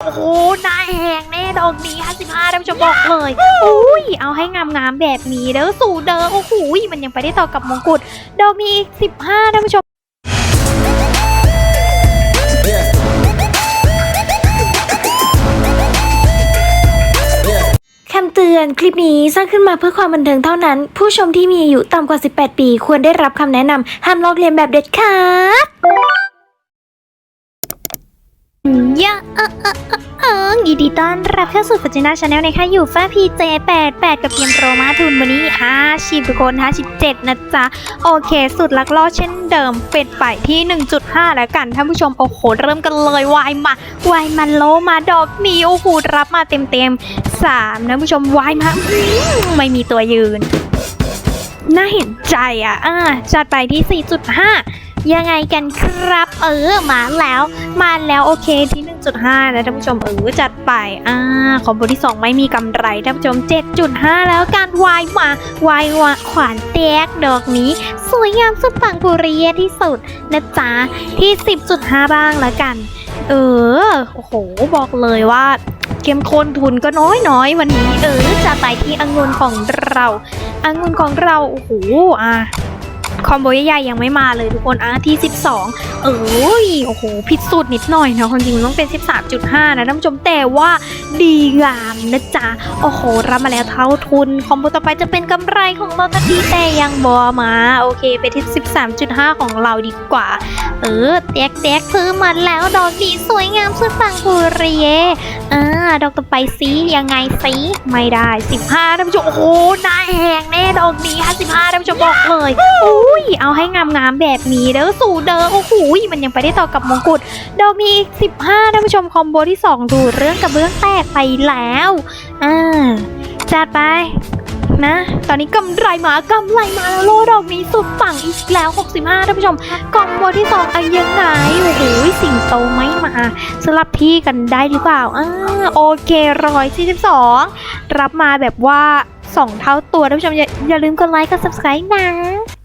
โอ้น้าแหงแน่ดอกนี้ 55ท่านผู้ชมบอกเลยอุ้ย เอาให้งามๆแบบนี้เด้อสู่เด้อโอ้โหมันยังไปได้ต่อกับมงกุฎดอกนี้อีก 15ท่านผู้ชมคำเตือนคลิปนี้สร้างขึ้นมาเพื่อความบันเทิงเท่านั้น ผู้ชมที่มีอายุต่ำกว่า 18 ปี ควรได้รับคำแนะนำห้ามลอกเลียนแบบเด็ดขาดยะเออเออเออเออ ยินดีต้อนรับเข้าสู่ปัจจินาชาแนลนะคะอยู่ฟ้าพีเจ88กับเกมโรมาทุนวันนี้50ทุกคน57นะจ๊ะ โอเค สุดลักล่อเช่นเดิมเป็ดไปที่ 1.5 แล้วกันท่านผู้ชม โอ้โห เริ่มกันเลยวายมาวายมันโลมาดอกนี้โอ้โหรับมาเต็มเต็มสามนะผู้ชมวายมาไม่มีตัวยืน น่าเห็นใจอะอ่าจัดไปที่ 4.5 ยังไงกันครับ เออมาแล้ว มาแล้วโอเคที่ 1.5 นะท่านผู้ชมเออจัดไปอ่าคอมโบที่ 2 ไม่มีกำไรท่านผู้ชม 7.5 แล้วการวายมาวายวาขวานแตกดอกนี้ สวยงามสุดปังปุริยที่สุดนะจ๊ะที่ 10.5 บ้างแล้วกัน เออโอ้โห บอกเลยว่าเข้มข้นทุนก็น้อยน้อยๆวันนี้เออจะไปที่องุ่นของเราองุ่นของเราโอ้โหอะ คอมโบใหญ่ๆยังไม่มาเลยทุกคนอะที่ 12 เอ้ยโอ้โหผิดสูตรนิดหน่อยนะความจริงมันต้องเป็น 13.5 นะท่านผู้ชมแต่ว่าดีงามนะจ๊ะ โอ้โห รับมาแล้วเท่าทุน คอมโบต่อไปจะเป็นกำไรของเราทันทีแต่ยังบอมา โอเค ไปที่ 13.5 ของเราดีกว่า เออแดกแดกซื้อมาแล้วดอกดีสวยงามสุดปังปุริเยอ่าดอกต่อไปซียังไงซีไม่ได้ 15ท่านผู้ชมโอ้โหน้าแหงแน่ดอกนี้55ท่านผู้ชมบอกเลยอุ้ยเอาให้งามๆแบบนี้เด้อสู่เด้อโอ้โหมันยังไปได้ต่อกับมงกุฎดอกนี้อีก15ท่านผู้ชมคอมโบที่ 2 ดูเรื่องกับเบื้องแตกไปแล้วอ่าจัดไปนะตอนนี้กำไรมากำไรมาแล้วโลดอกนี้สุดปังอีกแล้ว 65ท่านผู้ชมคอมโบที่2อันยังไงโอ้โหสิงโตไม่มาสลับที่กันได้หรือเปล่าอ่าโอเคร้อยสี่สิบสองรับมาแบบว่า2เท่าตัวท่านผู้ชมอย่าอย่าลืมกดไลค์กด subscribe นะ